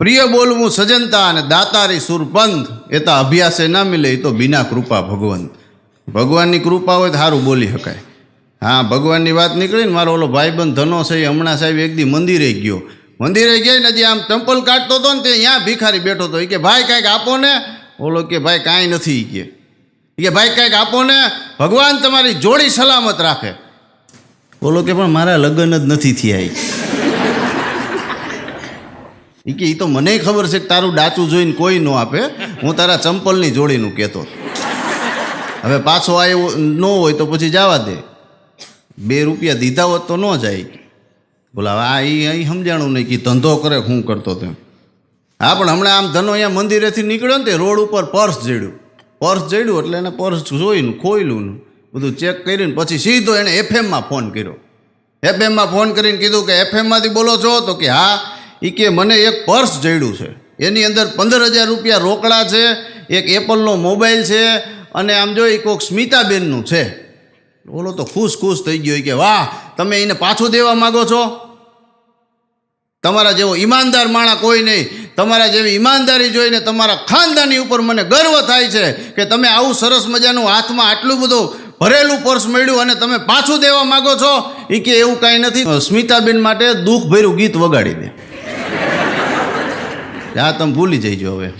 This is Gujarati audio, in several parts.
પ્રિય બોલવું સજનતા અને દાતારી સુરપંથ, એ તો અભ્યાસે ના મિલે, એ તો બિના કૃપા ભગવંત. ભગવાનની કૃપા હોય તો સારું બોલી શકાય. હા, ભગવાનની વાત નીકળી ને મારો ઓલો ભાઈબંધ ધનો છે, એ હમણાં સાહેબ એક દી મંદિરે ગયો. મંદિરે ગયા ને જે આમ ટમ્પલ કાઢતો હતો ને તે ત્યાં ભિખારી બેઠો હતો. એ કે, ભાઈ, કાંઈક આપો ને? ઓલો કે, ભાઈ, કાંઈ નથી. કે કે, ભાઈ, કાંઈક આપો ને? ભગવાન તમારી જોડી સલામત રાખે. ઓલો કે, પણ મારા લગ્ન જ નથી થયા કે એ તો મને ખબર છે કે તારું ડાચું જોઈને કોઈ ન આપે. હું તારા ચંપલની જોડીનું કહેતો હવે પાછો આવ્યો ન હોય તો પછી જવા દે. બે રૂપિયા દીધા હોત તો ન જાય. બોલા, આ એ અહીં સમજાણું નહીં કે ધંધો કરે, હું કરતો તેમ. હા, પણ હમણાં આમ ધનો અહીંયા મંદિરેથી નીકળ્યો ને તે રોડ ઉપર પર્સ જડ્યું. પર્સ જડ્યું એટલે એને પર્સ જોઈને, ખોયલું બધું ચેક કરીને પછી સીધો એણે એફએમમાં ફોન કર્યો. એફએમમાં ફોન કરીને કીધું કે એફએમમાંથી બોલો છો? તો કે, હા. એ કે મને એક પર્સ જડ્યું છે. એની અંદર પંદર હજાર રૂપિયા રોકડા છે, એક એપલનો મોબાઈલ છે, અને આમ જો એ કોઈક સ્મિતાબેનનું છે. બોલો તો ખુશ ખુશ થઈ ગયો કે, વાહ, તમે એને પાછું દેવા માગો છો? તમારા જેવો ઈમાનદાર માણા કોઈ નહીં. તમારા જેવી ઈમાનદારી જોઈને તમારા ખાનદાની ઉપર મને ગર્વ થાય છે કે તમે આવું સરસ મજાનું હાથમાં આટલું બધું ભરેલું પર્સ મળ્યું અને તમે પાછું દેવા માગો છો. એ કે એવું કાંઈ નથી. સ્મિતાબેન માટે દુઃખભર્યું ગીત વગાડી દે. હા તમે ભૂલી જઈજો હવે.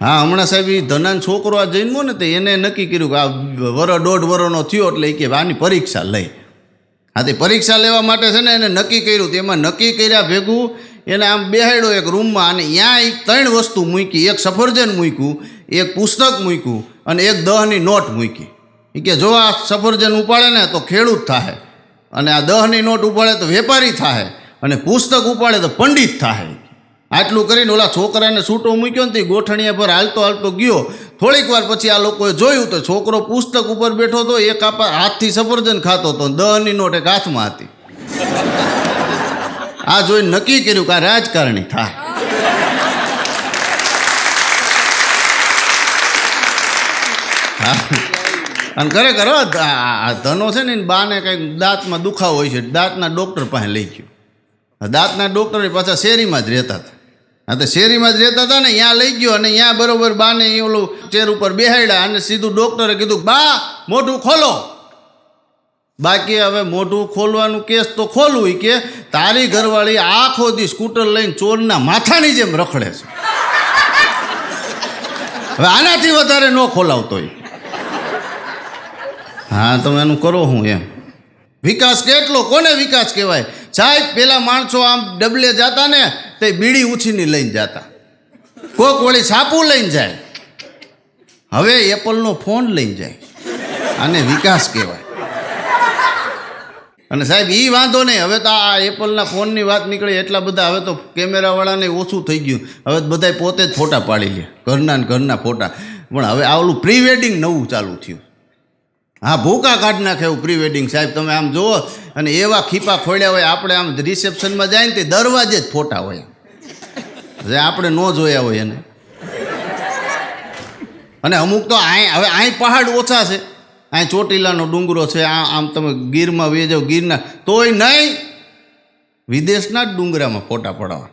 હા, હમણાં સાહેબ એ ધનાન છોકરો આ જન્મો ને તે એને નક્કી કર્યું કે આ વર દોઢ વરનો થયો એટલે એ કે આની પરીક્ષા લઈ. હા, તે પરીક્ષા લેવા માટે છે ને એને નક્કી કર્યું. તેમાં નક્કી કર્યા ભેગું એને આમ બેહાડ્યો એક રૂમમાં અને ત્યાં એક ત્રણ વસ્તુ મૂકી. એક સફરજન મૂક્યું, એક પુસ્તક મૂક્યું અને એક દહની નોટ મૂકી. એ કે જો આ સફરજન ઉપાડે ને તો ખેડૂત થાય અને આ દહની નોટ ઉપાડે તો વેપારી થાય અને પુસ્તક ઉપાડે તો પંડિત થાય આટલું કરીને ઓલા છોકરાને છૂટો મૂક્યો ને તે ગોઠણીયા પર હાલતો હાલતો ગયો. થોડીક વાર પછી આ લોકોએ જોયું તો છોકરો પુસ્તક ઉપર બેઠો હતો, એક આપા હાથથી સફરજન ખાતો હતો દહની નોટ એક હાથમાં હતી. આ જોઈને નક્કી કર્યું કે આ રાજકારણી થાય. અને ખરેખર આ ધનો છે ને બાને કંઈક દાંતમાં દુખાવો હોય છે, દાંતના ડૉક્ટર પાસે લઈ ગયો. દાંતના ડૉક્ટર પાછા શેરીમાં જ રહેતા હતા. હા, તો શેરીમાં જ રહેતા હતા ને ત્યાં લઈ ગયો અને ત્યાં બરોબર બાને એ ઓલું ચેર ઉપર બેહાડ્યા અને સીધું ડૉક્ટરે કીધું, બા, મોઢું ખોલો. બાકી હવે મોઢું ખોલવાનું કેસ તો ખોલવું કે, તારી ઘરવાળી આખો દી સ્કૂટર લઈને ચોરના માથાની જેમ રખડે છે. હવે આનાથી વધારે ન ખોલાવતો હા તમે એનું કરો હું એમ. વિકાસ કેટલો, કોને વિકાસ કહેવાય? સાહેબ, પેલા માણસો આમ ડબલે જતા ને તે બીડી ઉછીની લઈને જતા. કોક વળી સાપુ લઈને જાય. હવે એપલનો ફોન લઈને જાય. આને વિકાસ કહેવાય. અને સાહેબ એ વાંધો નહીં. હવે તો આ એપલના ફોનની વાત નીકળી એટલા બધા. હવે તો કેમેરાવાળાને ઓછું થઈ ગયું. હવે બધા પોતે જ ફોટા પાડી લે. ઘરના ઘરના ફોટા. પણ હવે આ ઓલું પ્રી વેડિંગ નવું ચાલુ થયું. હા, ભૂકા કાઢ નાખે એવું પ્રી વેડિંગ સાહેબ, તમે આમ જુઓ, અને એવા ખીપા ખોલ્યા હોય, આપણે આમ રિસેપ્શનમાં જાય ને તે દરવાજે જ ફોટા હોય. જે આપણે ન જોયા હોય એને. અને અમુક તો અહીં હવે અહીં પહાડ ઓછા છે. અહીં ચોટીલાનો ડુંગરો છે, આ આમ તમે ગીરમાં વે જાઓ ગીરના, તોય નહીં. વિદેશના જ ડુંગરામાં ફોટા પડાવવા.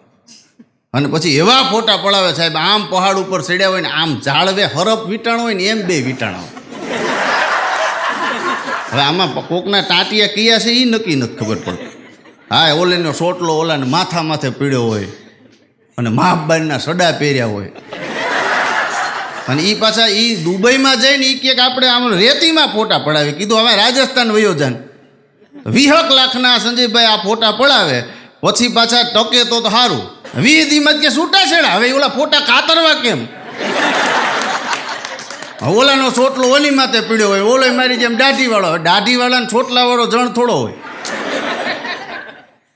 અને પછી એવા ફોટા પડાવે સાહેબ, આમ પહાડ ઉપર ચડ્યા હોય ને, આમ ઝાડવે હરફ વીટાણ હોય ને, એમ બે વીટાણા હોય હવે આમાં કોકના ટાંટિયા કયા છે એ નક્કી નથી ખબર પડતી. હા, ઓલેનો સોટલો ઓલાને માથા માથે પીડ્યો હોય અને મહાબાઈના સડા પહેર્યા હોય. અને એ પાછા એ દુબઈમાં જઈને એ કે આપણે આમ રેતીમાં ફોટા પડાવી. કીધું હવે રાજસ્થાન વયો જાન વીહક લાખના સંજયભાઈ આ ફોટા પડાવે, પછી પાછા ટકે તો સારું વીહ દીમાં જ કે છૂટા છેડા હવે ઓલા ફોટા કાતરવા કેમ? ઓલાનો છોટલો ઓલી માથે પીડ્યો હોય ઓલો મારી જેમ દાઢીવાળો હોય. દાઢીવાળાને છોટલાવાળો જણ થોડો હોય.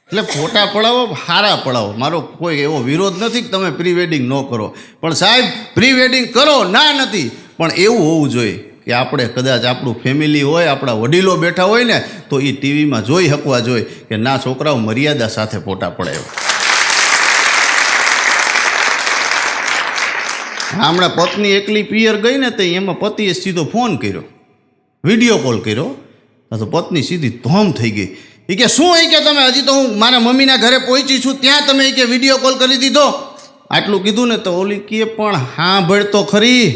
એટલે ફોટા પડાવો, હારા પડાવો. મારો કોઈ એવો વિરોધ નથી કે તમે પ્રી વેડિંગ ન કરો. પણ સાહેબ પ્રી વેડિંગ કરો, ના નથી. પણ એવું હોવું જોઈએ કે આપણે કદાચ આપણું ફેમિલી હોય, આપણા વડીલો બેઠા હોય ને, તો એ ટીવીમાં જોઈ શકવા જોઈએ કે ના, છોકરાઓ મર્યાદા સાથે ફોટા પડાવે હમણાં પત્ની એકલી પિયર ગઈ ને તો એમાં પતિએ સીધો ફોન કર્યો. વીડિયો કોલ કર્યો. તો પત્ની સીધી ધોમ થઈ ગઈ. એ કે, શું એ કે તમે? હજી તો હું મારા મમ્મીના ઘરે પહોંચી છું. ત્યાં તમે એ કે વીડિયો કોલ કરી દીધો. આટલું કીધું ને તો ઓલી કે પણ હા ભળતો ખરી.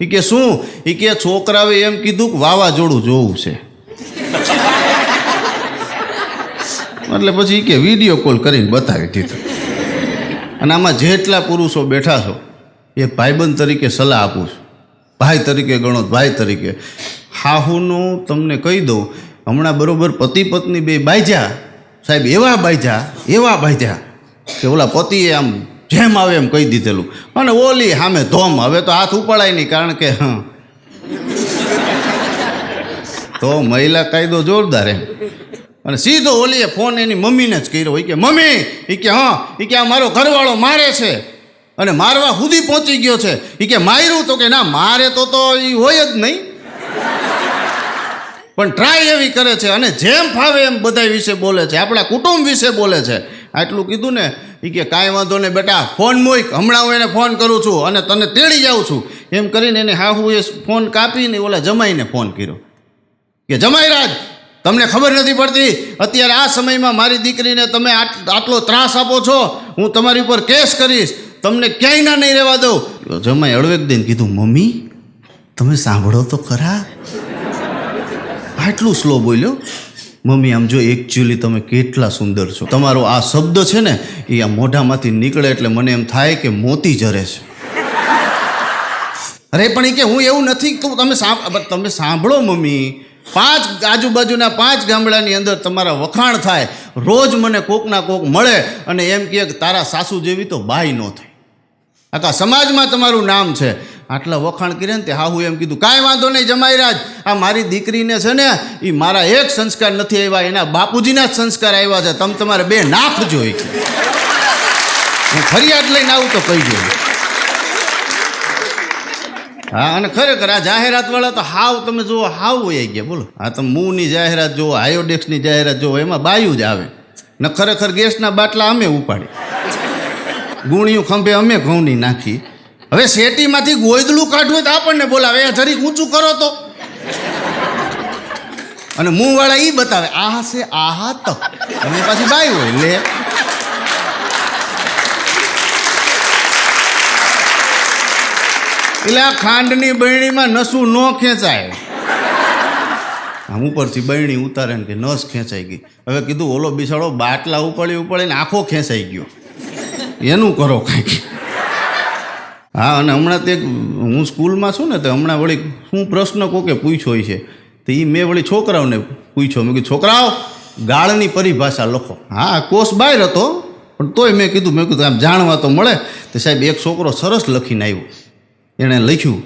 એ કે, શું? એ કે છોકરાએ એમ કીધું કે વાવાઝોડું જોવું છે. એટલે પછી કે, વીડિયો કોલ કરીને બતાવી દીધું. અને આમાં જેટલા પુરુષો બેઠા છો એક ભાઈબંધ તરીકે સલાહ આપું છું. ભાઈ તરીકે ગણો ભાઈ તરીકે. હાહુનું તમને કહી દઉં, હમણાં બરોબર પતિ પત્ની બે બાયજા સાહેબ, એવા બાયજા એવા બાયજા કે ઓલા પતિએ આમ જેમ આવે એમ કહી દીધેલું. અને ઓલી સામે ધોમ, હવે તો હાથ ઉપાડાય નહીં કારણ કે, હા. તો મહિલા કાયદો જોરદાર એમ. અને સીધો ઓલીએ ફોન એની મમ્મીને જ કર્યો. એ કે, મમ્મી એ કે, હા એ કે આ મારો ઘરવાળો મારે છે. અને મારવા સુધી પહોંચી ગયો છે. એ કે માર્યું તો કે ના, મારે તો તો એ હોય જ નહીં. પણ ટ્રાય એવી કરે છે અને જેમ ફાવે એમ બધા વિશે બોલે છે. આપણા કુટુંબ વિશે બોલે છે. આટલું કીધું ને એ કે કાંઈ વાંધો નહીં બેટા ફોન મૂક. હમણાં હું એને ફોન કરું છું અને તને તેડી જાઉં છું. એમ કરીને એને હાહુ એ ફોન કાપીને ઓલા જમાઈને ફોન કર્યો. કે જમાઈ રાજ, તમને ખબર નથી પડતી, અત્યારે આ સમયમાં મારી દીકરીને તમે આટ- આટલો ત્રાસ આપો છો. હું તમારી ઉપર કેસ કરીશ. તમને ક્યાંય ના નહીં રહેવા દઉં. જમાય હળવેક દઈને કીધું, મમ્મી, તમે સાંભળો તો ખરા. આટલું સ્લો બોલ્યો. મમ્મી, આમ જો એકચ્યુઅલી તમે કેટલા સુંદર છો. તમારો આ શબ્દ છે ને, એ આ મોઢામાંથી નીકળે એટલે મને એમ થાય કે મોતી જરે છે. અરે, પણ એ કે હું એવું નથી તો તમે તમે સાંભળો, મમ્મી. પાંચ આજુબાજુના પાંચ ગામડાની અંદર તમારા વખાણ થાય. રોજ મને કોકના કોક મળે અને એમ કહે કે તારા સાસુ જેવી તો બાઈ ન થઈ આખા સમાજમાં તમારું નામ છે. આટલા વખાણ કરીને તે હાહુ એમ કીધું, કાંઈ વાંધો નહીં જમાઈરાજ આ મારી દીકરીને છે ને એ મારા એક સંસ્કાર નથી આવ્યા, એના બાપુજીના જ સંસ્કાર આવ્યા છે. તમે તમારે બે નાખજો એ કે. હું ફરિયાદ લઈને આવું તો કહી દઉં હા, અને ખરેખર આ જાહેરાતવાળા તો હાવ, તમે જુઓ, હાવ વહી ગયા. બોલો, આ તમે મૂની જાહેરાત જુઓ આયોડેક્સની જાહેરાત જુઓ, એમાં બાયું જ આવે. ને ખરેખર ગેસના બાટલા અમે ઉપાડી. ગુણિયું ખંભે અમે ઘઉંની નાખી. હવે શેટીમાંથી ગોયદલું કાઢવું તો આપણને બોલાવે. એ જરીક ઊંચું કરો તો. અને મુંહવાળા એ બતાવે આ છે આહા તો. અને પાછી બાઈ હોય, લે. એટલે આ ખાંડની બરણીમાં નસું ન ખેંચાય. આમ ઉપરથી બરણી ઉતારે ને કે નસ ખેંચાઈ ગઈ. હવે કીધું, ઓલો બિસાડો બાટલા ઉપાડી ઉપાડીને આખો ખેંચાઈ ગયો. એનું કરો કંઈક. હા, અને હમણાં તે હું સ્કૂલમાં છું ને, તો હમણાં વળી શું પ્રશ્ન કોકે પૂછ્યો છે, તો એ મેં વળી છોકરાઓને પૂછ્યો. મેં કીધું, છોકરાઓ, ગાળની પરિભાષા લખો. હા કોષ બહાર હતો, પણ તોય મેં કીધું મેં કીધું, આમ જાણવા તો મળે. તો સાહેબ, એક છોકરો સરસ લખીને આવ્યો. એણે લખ્યું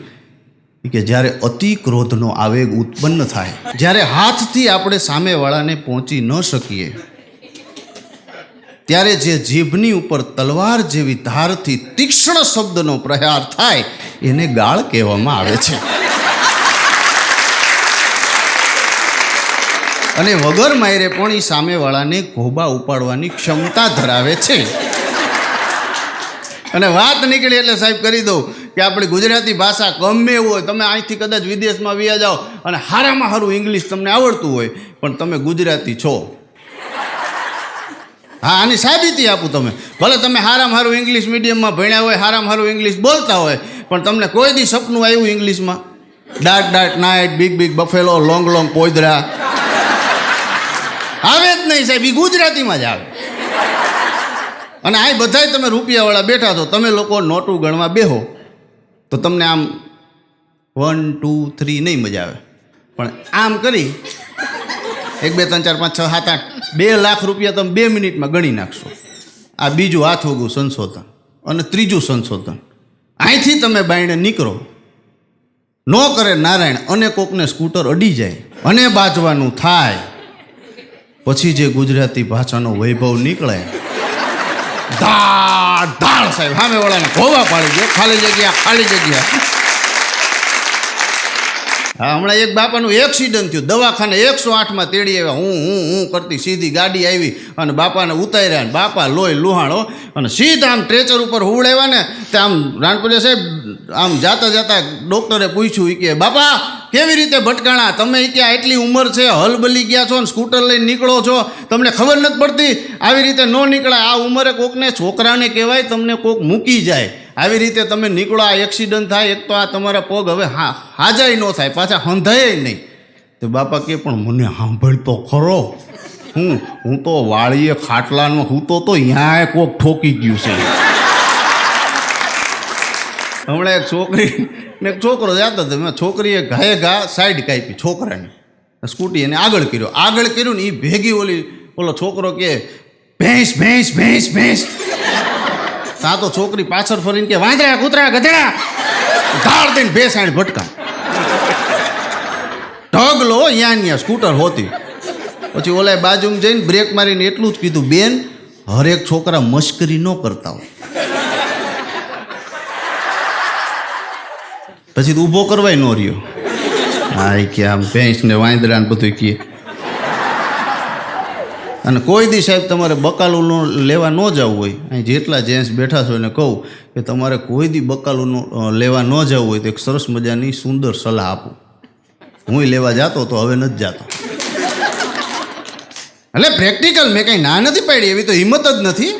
કે, જ્યારે અતિ ક્રોધનો આવેગ ઉત્પન્ન થાય, જ્યારે હાથથી આપણે સામેવાળાને પહોંચી ન શકીએ ત્યારે જે જીભની ઉપર તલવાર જેવી ધારથી તીક્ષ્ણ શબ્દનો પ્રહાર થાય, એને ગાળ કહેવામાં આવે છે. અને વગર માયરે પણ એ સામેવાળાને ઘોબા ઉપાડવાની ક્ષમતા ધરાવે છે. અને વાત નીકળી એટલે સાહેબ કરી દઉં કે આપણી ગુજરાતી ભાષા ગમે એવું હોય, તમે અહીંથી કદાચ વિદેશમાં વ્યા જાઓ અને હારામાં સારું ઇંગ્લિશ તમને આવડતું હોય, પણ તમે ગુજરાતી છો. હા, આની સાબિતી આપું તમે ભલે તમે હારામ હારું ઇંગ્લિશ મીડિયમમાં ભણ્યા હોય, હારામ હારું ઇંગ્લિશ બોલતા હોય, પણ તમને કોઈ દી સપનું આવ્યું ઇંગ્લિશમાં dark dark night big big buffalo long long પોઈદરા આવે જ નહીં સાહેબ એ ગુજરાતીમાં જ આવે. અને આ બધાય તમે રૂપિયાવાળા બેઠા છો, તમે લોકો નોટું ગણવા બેહો, તો તમને આમ વન ટુ થ્રી નહીં મજા આવે. પણ આમ કરી, એક, બે, ત્રણ, ચાર, પાંચ, છ, સાત, આઠ બે લાખ રૂપિયા તમે બે મિનિટમાં ગણી નાખશો. આ બીજું હાથ વગું સંશોધન અને ત્રીજું સંશોધન. અહીંથી તમે બાયણે નીકળો. ન કરે નારાયણ, અને કોકને સ્કૂટર અડી જાય, અને બાજવાનું થાય. પછી જે ગુજરાતી ભાષાનો વૈભવ નીકળે. ધાડ ધાડ સાહેબ, સામે વાળાને ખોવા પાડી દે, ખાલી જગ્યા ખાલી જગ્યા. હા, હમણાં એક બાપાનું એક્સિડન્ટ થયું. દવાખાને એકસો આઠમાં તેડી આવ્યા. હું હું હું કરતી સીધી ગાડી આવી અને બાપાને ઉતાર્યા ને બાપા લોહી લુહાણો અને સીધા આમ ટ્રેચર ઉપર હુવડાવ્યા ને તે આમ રાણપુરિયા સાહેબ આમ જાતા જાતા ડૉક્ટરે પૂછ્યું કે, બાપા, કેવી રીતે ભટકાણા? તમે ઈ કે આટલી ઉંમર છે? હલ બલી ગયા છો ને સ્કૂટર લઈને નીકળો છો? તમને ખબર નથી પડતી? આવી રીતે ન નીકળાય. આ ઉંમરે કોકને છોકરાને કહેવાય, તમને કોક મૂકી જાય. આવી રીતે તમે નીકળો, આ એક્સિડન્ટ થાય, એક તો આ તમારા પગ હવે હા, હાજાય ન થાય, પાછા હંધાય નહીં. તો બાપા કે પણ મને સાંભળ તો ખરો. હું હું તો વાળીએ ખાટલાનો હું તો તો ત્યાં કોક ઠોકી ગયું છે. હમણાં એક છોકરી ને એક છોકરો જતો હતો મેં છોકરીએ ઘાએ ઘા સાઈડ કાપી છોકરાની. સ્કૂટી એને આગળ કર્યો. આગળ કર્યું ને એ ભેગી ઓલી, ઓલો છોકરો કે, ભેંસ ભેંસ ભેંસ ભેંસ. તા તો છોકરી પાછળ ફરીને કે, વાંદરા, કૂતરા, ગધેડા. ધાડ દઈને ભેંસાણ ભટકા. ઢગલો અહીંયા અહીંયા સ્કૂટર હોતી. પછી ઓલા બાજુમાં જઈને બ્રેક મારીને એટલું જ કીધું, બેન, હરેક છોકરા મશ્કરી ન કરતા હોય. પછી ઊભો કરવાય ન રહ્યો. હા કે આમ ભેંસ ને વાંદરા ને બધું કહે અને કોઈ દી સાહેબ તમારે બકાલું લેવા ન જવું હોય. અહીં જેટલા જેન્ટ્સ બેઠા છો એને કહું કે તમારે કોઈ દી બકાલું લેવા ન જવું હોય તો એક સરસ મજાની સુંદર સલાહ આપું. હું લેવા જાતો તો હવે નથી જાતો. એટલે પ્રેક્ટિકલ મેં કંઈ ના નથી પાડી, એવી તો હિંમત જ નથી.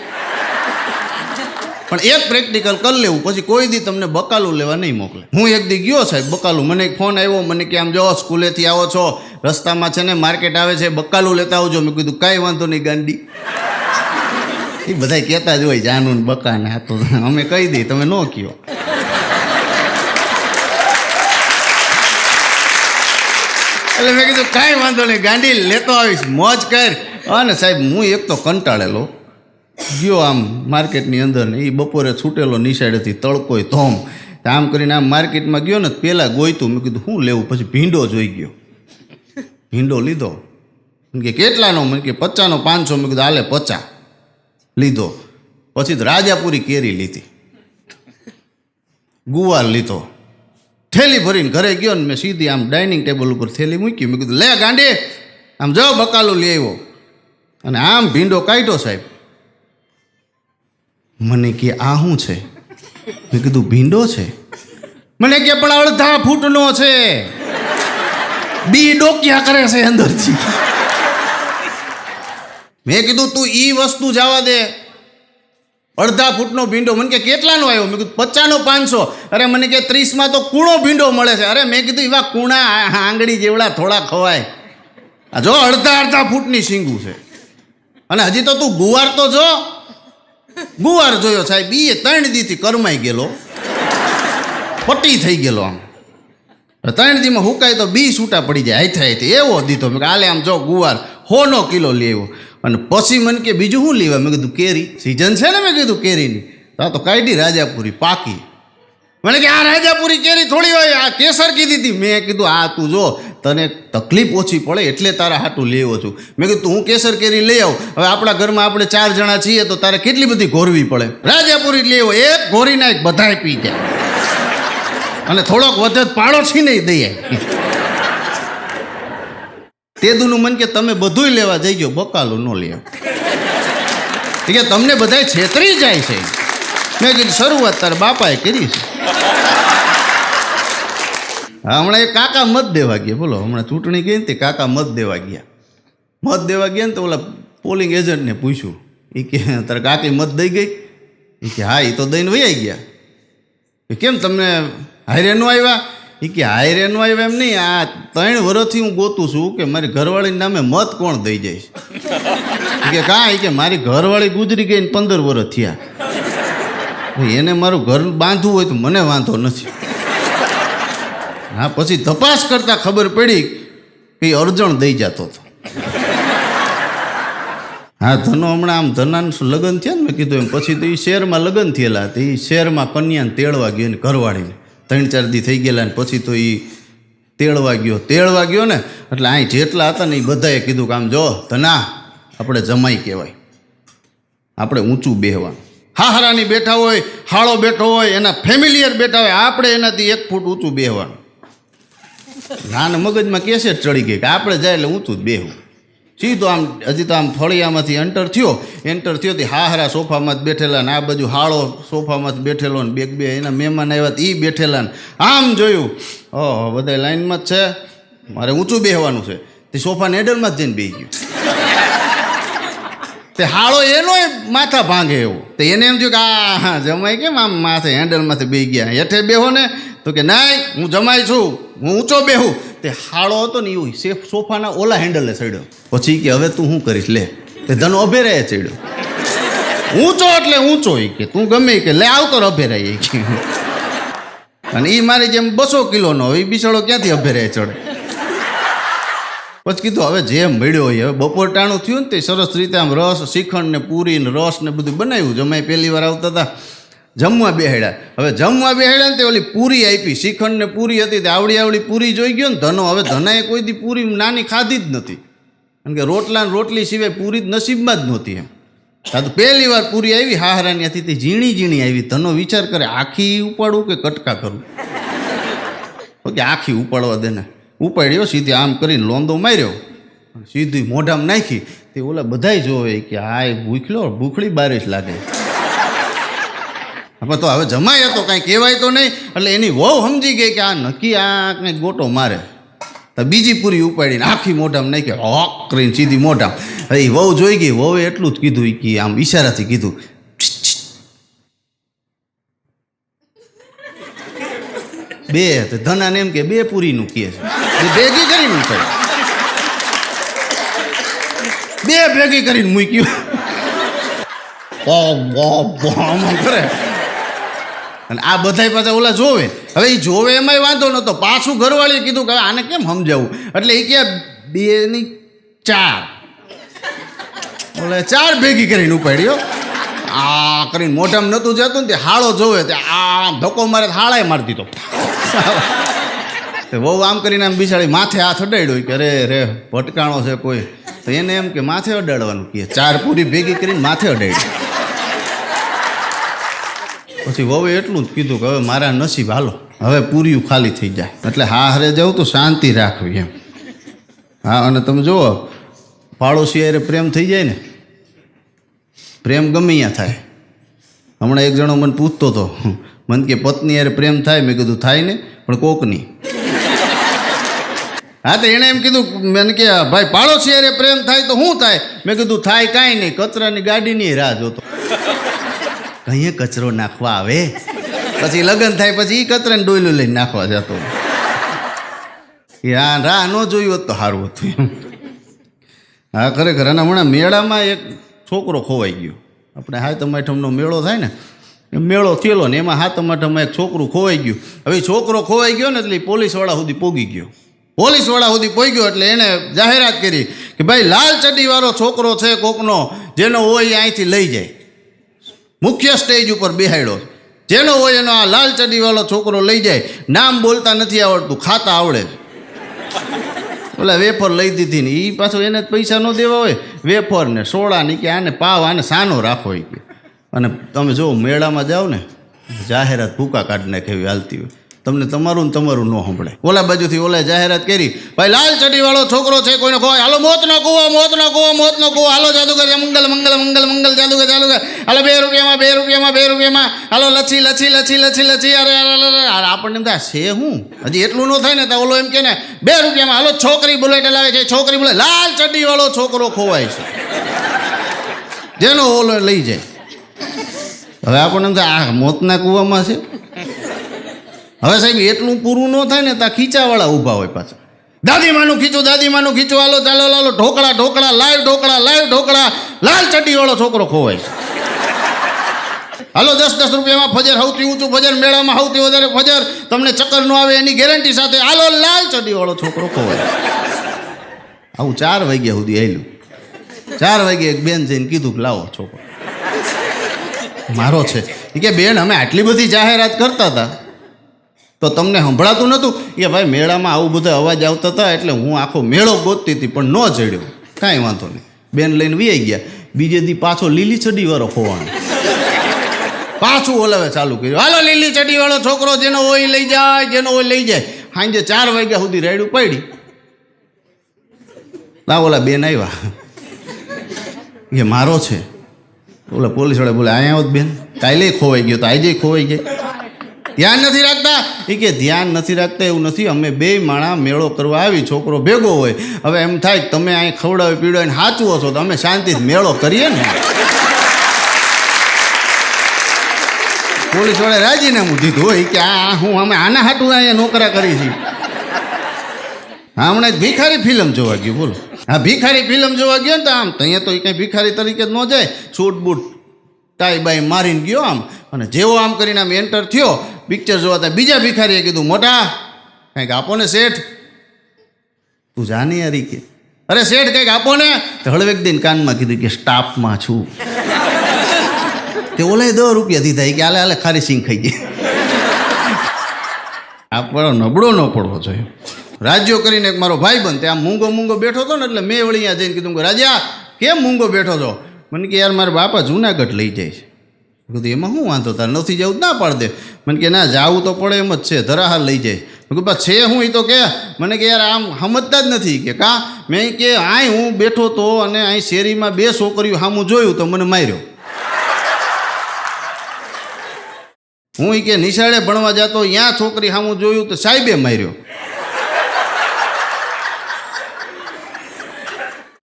પણ એક પ્રેક્ટિકલ કરી લેવું, પછી કોઈ દી તમને બકાલું લેવા નહીં મોકલે. હું એક દી ગયો સાહેબ બકાલું. મને એક ફોન આવ્યો, મને કે આમ જો સ્કૂલેથી આવો છો, રસ્તામાં છે ને માર્કેટ આવે છે, બકાલું લેતા આવજો. મેં કીધું, કાંઈ વાંધો નહીં ગાંડી. એ બધા કહેતા જ હોય, જાનું બકાને આ તો. અમે કહી દઈએ, તમે ન કયો. એટલે મેં કીધું, કાંઈ વાંધો નહીં ગાંડી, લેતો આવીશ, મોજ કર. અને સાહેબ, હું એક તો કંટાળેલો. ગયો આમ માર્કેટની અંદર ને એ બપોરે છૂટેલો નિશાળેથી તડકોય ધોમ. આમ કરીને આમ માર્કેટમાં ગયો ને પહેલાં ગોયતું, મેં કીધું શું લેવું? પછી ભીંડો જોઈ ગયો. ભીંડો લીધો. કે, કેટલાનો? મને કે, પચાનો પાંચસો. મેં કીધું, હાલે, પચા. લીધો. પછી રાજાપુરી કેરી લીધી. ગુવાર લીધો. થેલી ભરીને ઘરે ગયો ને, મેં સીધી આમ ડાઇનિંગ ટેબલ ઉપર થેલી મૂકી, મેં કીધું, લે, ગાંડી, આમ જાઓ, બકાલો લઈ આવ્યો. અને આમ ભીંડો કાઢ્યો સાહેબ. મને કે, આ શું છે? મેં કીધું, ભીંડો છે. મને કે, પણ અડધા ફૂટનો છે. બી ડોક્યા કરે છે અંદરથી. મેં કીધું, તું ઈ વસ્તુ જવા દે. અડધા ફૂટનો ભીંડો. મને કે, કેટલાનો આવ્યો? મેં કીધું પચાસનો પાંચસો. અરે મને કે, ત્રીસમાં તો કૂણો ભીંડો મળે છે. અરે મેં કીધું, એવા કૂણા આંગળી જેવડા થોડા ખવાય. આ જો અડધા અડધા ફૂટની શીંગું છે. અને હજી તો તું ગુવાર તો જો. ગુવાર જોયો સાહેબ એ ત્રણ દીથી કરમાઈ ગયેલો. પટી થઈ ગયેલો આમ. ત્રણ દીમાં હુકાય તો બી છૂટા પડી જાય, હાથે હાથે. એવો દીધો. મેં કાલે આમ જો ગુવાર, હોનો કિલો લેવો અને પછી મને કે, બીજું શું લેવા? મેં કીધું, કેરી. સિઝન છે ને, મેં કીધું, કેરીની. તો કાઢી રાજાપુરી, પાકી. મને કે આ રાજાપુરી કેરી થોડી હોય, આ કેસર કીધી હતી. મેં કીધું, આ તું જો, તને તકલીફ ઓછી પડે એટલે તારા હાટું લેવો છું. મેં કીધું હું કેસર કેરી લઈ આવું? હવે આપણા ઘરમાં આપણે ચાર જણા છીએ, તો તારે કેટલી બધી ઘોરવી પડે? રાજાપુરી લેવો એક ઘોરી નાખ બધાય પી જાય. અને થોડોક વધત પાડો છી નહીં દઈએ. તેદુનું મન કે, તમે બધુંય લેવા જઈ ગયો, બકાલું ન લે કે, તમને બધાય છેતરી જાય છે. મેં કીધું, શરૂઆત તારા બાપાએ કરી છે. હમણાં એ કાકા મત દેવા ગયા, બોલો, હમણાં ચૂંટણી ગઈ ને તે કાકા મત દેવા ગયા. મત દેવા ગયા ને તો ઓલા પોલિંગ એજન્ટને પૂછ્યું એ કે, તારે કાકી મત દઈ ગઈ? એ કે, હા એ તો દઈને વૈયા ગયા. કેમ તમને હાયરે નો આવ્યા એ કે, હાયરે નો આવ્યા એમ નહીં, આ ત્રણ વર્ષથી હું ગોતું છું કે મારી ઘરવાળીના નામે મત કોણ દઈ જાય છે? કે, કાં? કે, મારી ઘરવાળી ગુજરી ગઈ ને પંદર વર્ષ થયા. એને મારું ઘર બાંધવું હોય તો મને વાંધો નથી. હા, પછી તપાસ કરતા ખબર પડી કે અર્જણ દઈ જતો હતો. હા, ધનો હમણાં આમ ધનાનું લગ્ન થયા ને કીધું એમ. પછી તો એ શહેરમાં લગ્ન થયેલા હતા. એ શહેરમાં કન્યાને તેડવા ગયો ને ઘરવાળીને. ત્રણ ચાર દી થઈ ગયેલા ને પછી તો એ તેડવા ગયો. તેડવા ગયો ને એટલે અહીં જેટલા હતા ને એ બધાએ કીધું કે આમ જો ધના, આપણે જમાઈ કહેવાય. આપણે ઊંચું બેહવાનું. હાહરાની બેઠા હોય, હાળો બેઠો હોય, એના ફેમિલિયર બેઠા હોય, આપણે એનાથી એક ફૂટ ઊંચું બેહવાનું. નાના મગજમાં કેસેટ ચડી ગઈ કે આપણે જાય એટલે ઊંચું જ બેહવું. સીધો આમ, હજી તો આમ ફળિયામાંથી એન્ટર થયો. એન્ટર થયો તે હાહરા સોફામાં જ બેઠેલા ને આ બાજુ હાળો સોફામાં જ બેઠેલો ને બે બે એના મહેમાન આવ્યા એ બેઠેલા ને. આમ જોયું. ઓહો બધા લાઈનમાં જ છે. મારે ઊંચું બેહવાનું છે. તે સોફાને એડરમાં જ જઈને બેસી ગયું. તે હાળો એનો માથા ભાંગે એવો. તે એને એમ થયું કે આ હા, જમાઈ કેમ આમ માથે હેન્ડલમાંથી બે ગયા? હેઠે બેહો ને. તો કે નાય હું જમાઈ છું. હું ઊંચો બેહું. તે હાળો હતો ને એવું સેફ સોફાના ઓલા હેન્ડલે ચડ્યો. પછી કે હવે તું શું કરીશ? લે. તે ધનો અભેરે ચડ્યો. ઊંચો એટલે ઊંચો એ કે. તું ગમે કે. લે આવતો અભેરાય કે. અને એ મારી જેમ બસો કિલોનો હોય એ બિચારો ક્યાંથી અભેરે ચડે? પછી કીધું, હવે જે મળ્યો હોય હવે બપોર ટાણું થયું ને તે સરસ રીતે આમ રસ શ્રીખંડ ને પૂરી ને રસ ને બધું બનાવ્યું. જમાઈ પહેલી વાર આવતા હતા, જમવા બેહાડ્યા હવે જમવા બેહાડ્યા ને તે ઓલી પૂરી આપી શ્રીખંડ ને પૂરી હતી, તે આવડી આવડી પૂરી જોઈ ગયો ને ધનો. હવે ધનાએ કોઈ દી પૂરી નાની ખાધી જ નથી કારણ કે રોટલા ને રોટલી સિવાય પૂરી જ નસીબમાં જ નહોતી એમ. આ તો પહેલી વાર પૂરી આવી, હાહરાની હતી તે ઝીણી ઝીણી આવી. ધનો વિચાર કરે, આખી ઉપાડું કે કટકા કરું? ઓકે, આખી ઉપાડવા દે ને. ઉપાડ્યો, સીધી આમ કરીને લોંદો માર્યો. સીધી મોઢામાં નાખી. તે ઓલા બધાય જોવે કે આ એ ભૂખલો ભૂખડી બારીશ લાગે. હવે તો હવે જમાય હતો, કાંઈ કહેવાય તો નહીં. એટલે એની વહુ સમજી ગઈ કે આ નક્કી આ કંઈક ગોટો મારે. તો બીજી પૂરી ઉપાડીને આખી મોઢામાં નાખી હોક કરીને સીધી મોઢામાં. એ વહુ જોઈ ગઈ, વહુએ એટલું જ કીધું કે આમ ઈશારાથી કીધું. બે તો ધનાને એમ કે બે પૂરીનું કહે છે. ભેગી કરીને મૂકાય બે ભેગી કરીને મૂક્યું. કરે. અને આ બધાય પાછા ઓલા જોવે. હવે એ જોવે એમાંય વાંધો નહોતો. પાછું ઘરવાળીએ કીધું કે આને કેમ સમજાવું? એટલે એ કે બે ની ચાર. ઓલે ચાર ભેગી કરીને ઉપાડ્યો આ કરીને મોઢામાં નહોતું જતું ને તે હાળો જોવે તે આ ધક્કો મારે હાળાએ મારી દીધો. બહુ આમ કરીને આમ બિચારી માથે હાથ અડાડ્યો કે અરે રે ભટકાણો છે કોઈ. તો એને એમ કે માથે અડાડવાનું કહે ચાર પૂરી ભેગી કરીને માથે અડાડી પછી વહુએ એટલું જ કીધું કે હવે મારા નસીબ હાલો. હવે પૂરીયું ખાલી થઈ જાય. એટલે હા હારે જાઉં તો શાંતિ રાખવી એમ. હા, અને તમે જુઓ, પાડોશી અરે પ્રેમ થઈ જાય ને. પ્રેમ ગમે ત્યાં થાય. હમણાં એક જણો મને પૂછતો હતો મને કે, પત્ની યારે પ્રેમ થાય? મેં કીધું, થાય ને, પણ કોકની હા, તો એણે એમ કીધું, મને કે, ભાઈ, પાડોશી યારે પ્રેમ થાય તો શું થાય? મેં કીધું, થાય કાંઈ નહીં, કચરાની ગાડીની રાહ જોતો. કંઈ કચરો નાખવા આવે? પછી લગ્ન થાય, પછી એ કચરાને ડોયલું લઈને નાખવા જતો. એ આ રાહ ન જોયું હોત તો સારું હતું એમ. હા, ખરેખર અને હમણાં મેળામાં એક છોકરો ખોવાઈ ગયો. આપણે તમારી ઠમનો મેળો થાય ને મેળો થયેલો ને એમાં હાથમ આઠમમાં એક છોકરું ખોવાઈ ગયું. હવે છોકરો ખોવાઈ ગયો ને એટલે પોલીસવાળા સુધી પોગી ગયો. પોલીસવાળા સુધી પોગ્યો એટલે એણે જાહેરાત કરી કે ભાઈ લાલ ચડ્ડીવાળો છોકરો છે કોકનો, જેનો હોય અહીંથી લઈ જાય. મુખ્ય સ્ટેજ ઉપર બેહાડ્યો જેનો હોય એનો આ લાલ ચડ્ડીવાળો છોકરો લઈ જાય. નામ બોલતા નથી આવડતું, ખાતા આવડે ઓલા વેફર લઈ દીધી ને એ પાછો એને પૈસા ન દેવા હોય. વેફર ને સોડા ને કે આને પાવ આને સાનો રાખો એ કે અને તમે જો મેળામાં જાઓ ને જાહેરાત ભૂકા કાઢી નાખે એવી હાલતી હોય. તમને તમારું ને તમારું ન સંભળાય. ઓલા બાજુથી ઓલા જાહેરાત કરી ભાઈ લાલ ચડીવાળો છોકરો છે કોઈને ખોવાય. હાલો મોત નો કૂવો મોત નો કૂવો મોત નો કૂવો હાલો જાદુગર મંગલ મંગલ મંગલ મંગલ જાદુગર જાદુગર. હાલો બે રૂપિયામાં બે રૂપિયામાં બે રૂપિયામાં. હાલો લચ્છી લચ્છી લચ્છી લચ્છી લચ્છી. અરે અરે, આપણને એમ થાય છે હું? હજી એટલું ન થાય ને તો ઓલો એમ કે ને બે રૂપિયામાં. હાલો છોકરી બુલેટ લાવે છે છોકરી બુલેટ. લાલ ચડ્ડીવાળો છોકરો ખોવાય છે. જેનો ઓલો લઈ જાય. હવે આપણને એમ આ મોતના કૂવામાં છે. હવે સાહેબ, એટલું પૂરું ન થાય ને ત્યાં ખીચાવાળા ઊભા હોય પાછા. દાદીમાનું ખીચું દાદીમાનું ખીચું, હાલો, ચાલો, લાલો, ઢોકળા ઢોકળા લાઈવ ઢોકળા લાઈવ ઢોકળા, લાલ ચડ્ડીવાળો છોકરો ખોવાય છે. હાલો, દસ દસ રૂપિયામાં ફજર, સૌથી ઊંચું ફજર, મેળામાં સૌથી વધારે ફજર, તમને ચક્કર ન આવે એની ગેરંટી સાથે, હાલો, લાલ ચડ્ડીવાળો છોકરો ખોવાય. આવું ચાર વાગ્યા સુધી આવેલું ચાર વાગે એક બેન જઈને કીધું કે લાવો છોકરો. મારો છે. એ કે બેન, અમે આટલી બધી જાહેરાત કરતા હતા. તો તમને સંભળાતું નહોતું કે ભાઈ, મેળામાં આવું બધા અવાજ આવતા હતા એટલે હું આખો મેળો ગોતતી હતી, પણ ન ચડ્યો કાંઈ વાંધો નહીં. બેન લઈને વી ગયા. બીજે દી પાછો લીલી ચડીવાળો ખોવાનો પાછું ઓલાવે ચાલુ કર્યું. હાલો, લીલી ચડીવાળો છોકરો, જેનો હોય લઈ જાય, જેનો હોય લઈ જાય. સાંજે ચાર વાગ્યા સુધી રાયડું પડી. ના ઓલા બેન આવ્યા. એ મારો છે. ઓલા પોલીસવાળા બોલે, અહીંયા આવો બેન. કાલે ખોવાઈ ગયો તો આજે ખોવાઈ ગયો. ધ્યાન નથી રાખતા? એ કે, ધ્યાન નથી રાખતા, એવું નથી. અમે બે માણા મેળો કરવા આવી, છોકરો ભેગો હોય. હવે એમ થાય તમે અહીં ખવડાવી પીવડાવીને સાચવો છો, તો અમે શાંતિથી મેળો કરીએ ને. પોલીસ રાજીને રાજીનામું દીધું હોય કે, આ હું અમે આના હાટું અહીંયા નોકરા કરી છીએ. હમણાં ભિખારી ફિલ્મ જોવા ગયું, બોલો. હા, ભિખારી ફિલ્મ જોવા ગયો ને તો આમ અહીંયા તો એ કંઈ ભિખારી તરીકે જ ન જાય. સૂટ બૂટ ટાઈ બાઈ મારીને ગયો આમ. અને જેવો આમ કરીને આમ એન્ટર થયો પિક્ચર જોવા ત્યાં બીજા ભિખારીએ કીધું, મોટા, કંઈક આપો ને શેઠ. તું જાને યારી કે. અરે શેઠ, કંઈક આપો ને. હળવેક દિન કાનમાં કીધું કે, સ્ટાફમાં છું. તે ઓલાય દસ રૂપિયા દીધા કે હાલે હાલે ખારી સિંગ ખાઈ ગઈ. આપણો નબળો ન પડવો જોઈએ. રાજ્યો કરીને એક મારો ભાઈ બન ત્યાં મૂંગો મૂંગો બેઠો હતો ને એટલે મેં વળી અહીંયા જઈને કીધું કે રાજા કેમ મૂંગો બેઠો છો? મને કે, યાર, મારા બાપા જુનાગઢ લઈ જાય છે. કીધું, એમાં શું વાંધો? તાર નથી જવું? ના પાડ દે. મને કે, ના, જાવું તો પડે, એમ જ છે. ધરાહાર લઈ જાય. મેં કીધું છે હું, એ તો કે. મને કે, યાર, આમ સમજતા જ નથી. કે કા? મેં કે, આય હું બેઠો તો અને અહીં શેરીમાં બે છોકરીઓ સામું જોયું તો મને માર્યો. હું એ કે, નિશાળે ભણવા જતો ત્યાં છોકરી સામું જોયું તો સાહેબે માર્યો.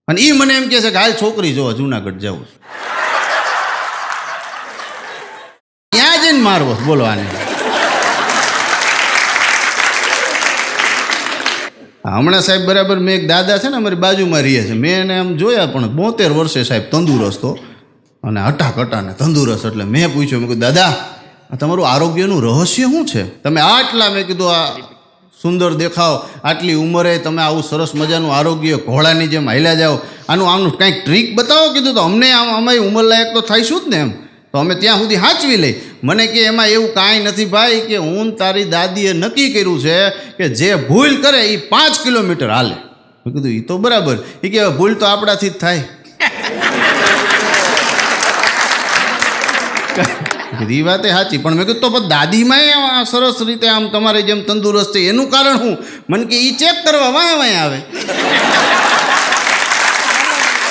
અને એ મને એમ કહે છે કે હાલ છોકરી જોવા, જુનાગઢ જવું છું. ત્યાં જઈને મારવો બોલો હમણાં સાહેબ બરાબર મેં એક દાદા છે ને અમારી બાજુમાં રહીએ છે. મેં એને આમ જોયા પણ બોતેર વર્ષે સાહેબ તંદુરસ્ત હતો અને હટાકટાને તંદુરસ્ત, એટલે મેં પૂછ્યું, મેં કીધું, દાદા તમારું આરોગ્યનું રહસ્ય શું છે? તમે આટલા મેં કીધું, આ સુંદર દેખાવ. આટલી ઉંમરે તમે આવું સરસ મજાનું આરોગ્ય ઘોડાની જેમ હાલ્યા જાઓ. આનું આમનું કાંઈક ટ્રીક બતાવો કીધું તો અમને આમ અમારી ઉંમર લાયક તો થઈશું જ ને એમ? તો અમે ત્યાં સુધી સાચવી લઈ. મને કે એમાં એવું કાંઈ નથી ભાઈ કે હું તારી દાદીએ નક્કી કર્યું છે કે જે ભૂલ કરે એ પાંચ કિલોમીટર હાલે. મેં કીધું એ તો બરાબર. એ કે ભૂલ તો આપણાથી જ થાય. એ વાતે સાચી, પણ મેં કીધું, તો દાદીમાં આ સરસ રીતે આમ તમારે જેમ તંદુરસ્ત છે, એનું કારણ શું? મને કે એ ચેક કરવા વાંય વાંય આવે.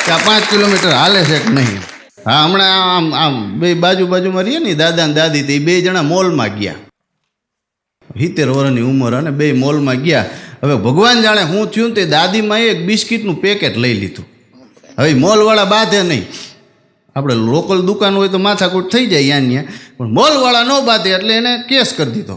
ચાર પાંચ કિલોમીટર હાલે છે કે નહીં? હા, હમણાં આમ આમ, બે બાજુ બાજુમાં રહીએ ને દાદા ને દાદી તે બે જણા મોલમાં ગયા. સિત્તેર વર્ષની ઉંમર અને બે મોલમાં ગયા. હવે ભગવાન જાણે હું થયું તે દાદીમાં એક બિસ્કિટનું પેકેટ લઈ લીધું. હવે મોલવાળા બાંધે નહીં. આપણે લોકલ દુકાન હોય તો માથાકૂટ થઈ જાય અહીંયા પણ મોલવાળા ન બાંધે એટલે એને કેસ કરી દીધો.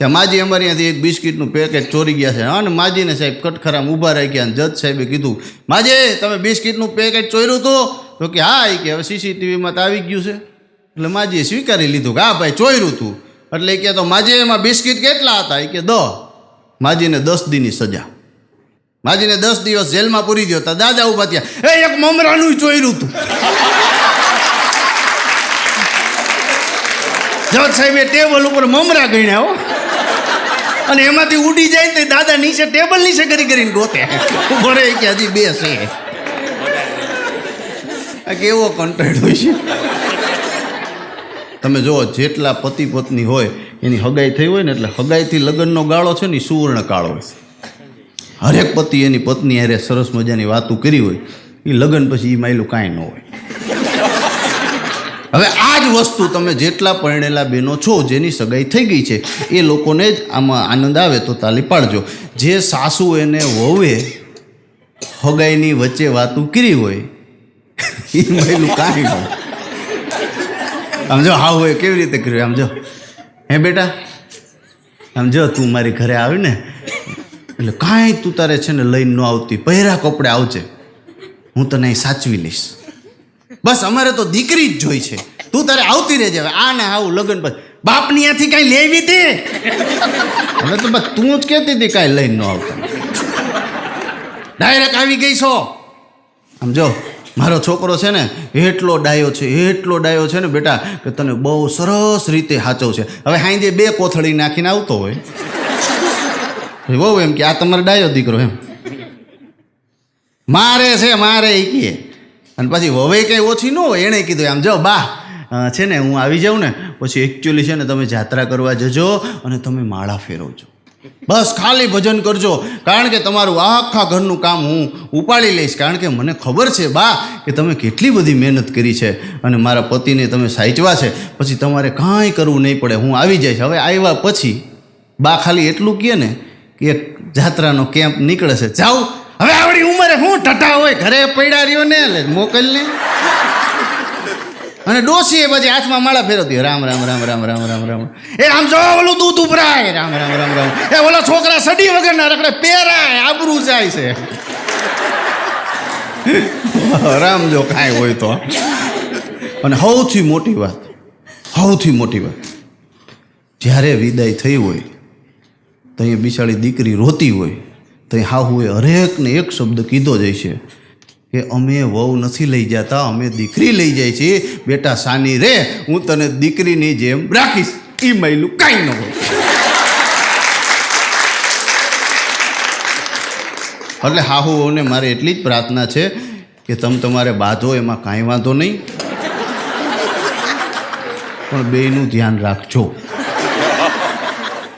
કે માજી અમારી ત્યાંથી એક બિસ્કિટનું પેકેટ ચોરી ગયા છે. હા ને માજીને સાહેબ કટખરામાં ઊભા રાખ્યા અને જજ સાહેબે કીધું, માજે, તમે બિસ્કિટનું પેકેટ ચોર્યું હતું તો કે, હા એ કે હવે સીસીટીવીમાં તો આવી ગયું છે. એટલે માજીએ સ્વીકારી લીધું કે, હા, ભાઈ, ચોર્યું હતું એટલે કે, તો માજે એમાં બિસ્કિટ કેટલા હતા? એ કે દ માજીને દસ દીની સજા. માજીને દસ દિવસ જેલમાં પૂરી દો તો દાદા ઊભા થયા, એ એક મમરાનું ચોર્યું હતું જજ સાહેબે ટેબલ ઉપર મમરા ગણ્યા હો. અને એમાંથી ઉડી જાય તો દાદા નીચે ટેબલ નીચે કરી કરીને ગોતે. ભરે કે હજી બે છે. આ કેવો કન્ટેન્ટ હોય છે. તમે જુઓ, જેટલા પતિ પત્ની હોય, એની હગાઈ થઈ હોય ને એટલે હગાઈથી લગ્નનો ગાળો છે ને એ સુવર્ણ કાળો હોય હરેક પતિ એની પત્ની અરે સરસ મજાની વાતો કરી હોય, એ લગ્ન પછી એ માયલું કાંઈ ન હોય. હવે આ જ વસ્તુ તમે જેટલા પરણેલા બહેનો છો, જેની સગાઈ થઈ ગઈ છે, એ લોકોને જ આમાં આનંદ આવે તો તાલી પાડજો. જે સાસુ એને વહુએ હગાઈની વચ્ચે વાતું કરી હોય, એ મહિલું કાંઈ ન સમજો હા હોય કેવી રીતે કર્યું? આમ જો. હે બેટા? સમજો તું મારી ઘરે આવી ને, એટલે કાંઈ તું તારે છે ને લઈને ન આવતી, પહેરા કપડે આવજે. હું તને સાચવી લઈશ. બસ અમારે તો દીકરી જ જોઈ છે. તું તારે આવતી રહેજે હવે. આ ને આવું લગ્ન બસ બાપની ત્યાંથી કાંઈ લેવી તે? હવે તો બસ તું જ કહેતી હતી કાંઈ લઈને ન આવતા. ડાયરેક્ટ આવી ગઈ છો. સમજો મારો છોકરો છે ને, એટલો ડાયો છે, એટલો ડાયો છે ને બેટા કે તને બહુ સરસ રીતે સાચવ છે. હવે હાંજે બે કોથળી નાખીને આવતો હોય. બહુ એમ કે, આ તમારો ડાયો દીકરો એમ. મારે છે, મારે એ કહે અને પછી હવે કંઈ ઓછી ન હોય, એણે કીધું આમ જો, બા છે ને, હું આવી જાઉં ને, પછી એકચ્યુઅલી છે ને, તમે જાત્રા કરવા જજો અને તમે માળા ફેરવજો. બસ ખાલી ભજન કરજો. કારણ કે તમારું આખા ઘરનું કામ હું ઉપાડી લઈશ. કારણ કે મને ખબર છે, બા, કે તમે કેટલી બધી મહેનત કરી છે અને મારા પતિને તમે સાચવા છે. પછી તમારે કાંઈ કરવું નહીં પડે. હું આવી જઈશ. હવે આવ્યા પછી બા ખાલી એટલું કહે ને કે એક જાત્રાનો કેમ્પ નીકળે છે. જાઉં હવે આવડી ઉંમરે હું ટટા હોય, ઘરે પડ્યા રહ્યો ને, એટલે મોકલને અને ડોસીએ પછી હાથમાં માળા ફેરવતી રામ રામ રામ રામ રામ રામ રામ. એ આમ જો ઓલું દૂધ ઉભરાય. રામ રામ રામ રામ. એ ઓલા છોકરા સડી વગરના રખડે પહેરાય, આબરું જાય છે. રામ જો કાંઈ હોય તો. અને સૌથી મોટી વાત, સૌથી મોટી વાત, જ્યારે વિદાય થઈ હોય, તો અહીંયા બિચારી દીકરી રોતી હોય તો હાહુએ હરેકને એક શબ્દ કીધો જાય છે કે અમે વહુ નથી લઈ જતા, અમે દીકરી લઈ જાય છીએ બેટા સાની રે, હું તને દીકરીની જેમ રાખીશ. એ મહિલું કાંઈ ન હોય. એટલે હાહુઓને મારે એટલી જ પ્રાર્થના છે કે તમે તમારે બાંધો, એમાં કાંઈ વાંધો નહીં. પણ બેયનું ધ્યાન રાખજો.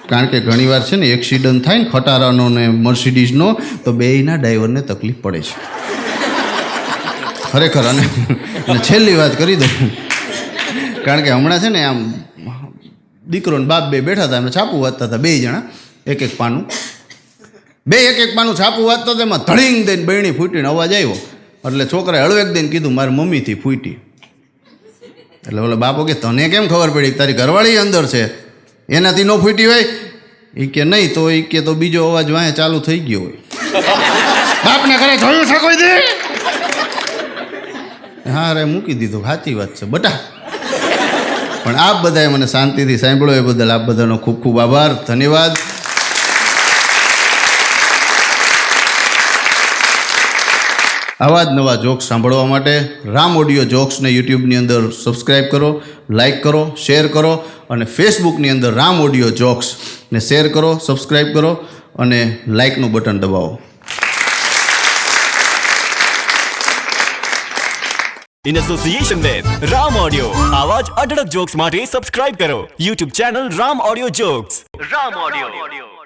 કારણ કે ઘણીવાર છે ને એક્સિડન્ટ થાય ને ખટારાનો ને મર્સિડીઝનો, તો બેયના ડ્રાઈવરને તકલીફ પડે છે. ખરેખર, અને છેલ્લી વાત કરી દઉં. કારણ કે હમણાં છે ને આમ દીકરો ને બાપ બે બેઠા હતા, અમે છાપું વાંચતા હતા બે જણા, એક એક પાનું. બે એક એક પાનું છાપું વાંચતો એમાં ધડીંગ દઈને બહેણી ફૂટીને અવાજ આવ્યો. એટલે છોકરાએ હળવેક દઈને કીધું, મારી મમ્મીથી ફૂટી. એટલે ઓલો બાપો કે, તને કેમ ખબર પડી? તારી ઘરવાળી અંદર છે. એનાથી ન ફૂટી હોય? એ કે નહીં, તો એ કે તો બીજો અવાજ વાંહે ચાલુ થઈ ગયો હોય. બાપને ઘરે જોયું છે કોઈ દે? હા, રે, મૂકી દીધું. સાચી વાત છે. બટા, પણ આપ બધાએ મને શાંતિથી સાંભળ્યો એ બદલ આપ બધાનો ખૂબ ખૂબ આભાર. ધન્યવાદ. આવા જ નવા જોક્સ સાંભળવા માટે રામ ઓડિયો જોક્સને યુટ્યુબની અંદર સબસ્ક્રાઈબ કરો લાઈક કરો શેર કરો. અને ફેસબુકની અંદર રામ ઓડિયો જોક્સ ને શેર કરો સબસ્ક્રાઈબ કરો અને લાઈકનું બટન દબાવો. In association with Ram Audio. આવા જ અઢળક જોક્સ માટે સબસ્ક્રાઇબ કરો YouTube channel Ram audio jokes Ram audio